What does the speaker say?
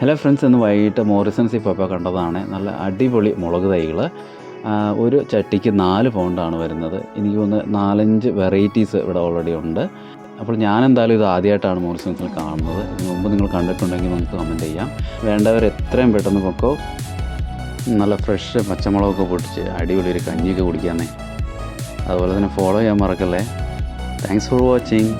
Hello friends ഇന്ന് വൈകിട്ട് Morrisons ഇപ്പോൾ കണ്ടതാണ്. നല്ല അടിപൊളി മുളക് തൈകൾ ഒരു ചട്ടിക്ക് നാല് പൗണ്ടാണ് വരുന്നത്. എനിക്ക് തോന്നുന്നു നാലഞ്ച് വെറൈറ്റീസ് ഇവിടെ ഓൾറെഡി ഉണ്ട്. അപ്പോൾ ഞാൻ എന്തായാലും ഇത് ആദ്യമായിട്ടാണ് മോറിസൺസിൽ കാണുന്നത്. ഇതിന് മുമ്പ് നിങ്ങൾ കണ്ടിട്ടുണ്ടെങ്കിൽ നമുക്ക് കമന്റ് ചെയ്യാം. വേണ്ടവർ എത്രയും പെട്ടെന്ന് പൊക്കോ. നല്ല ഫ്രഷ് പച്ചമുളകൊക്കെ പൊട്ടിച്ച് അടിപൊളി ഒരു കഞ്ഞിയൊക്കെ കുടിക്കാമെന്നേ അതുപോലെ തന്നെ ഫോളോ ചെയ്യാൻ മറക്കല്ലേ. Thanks for watching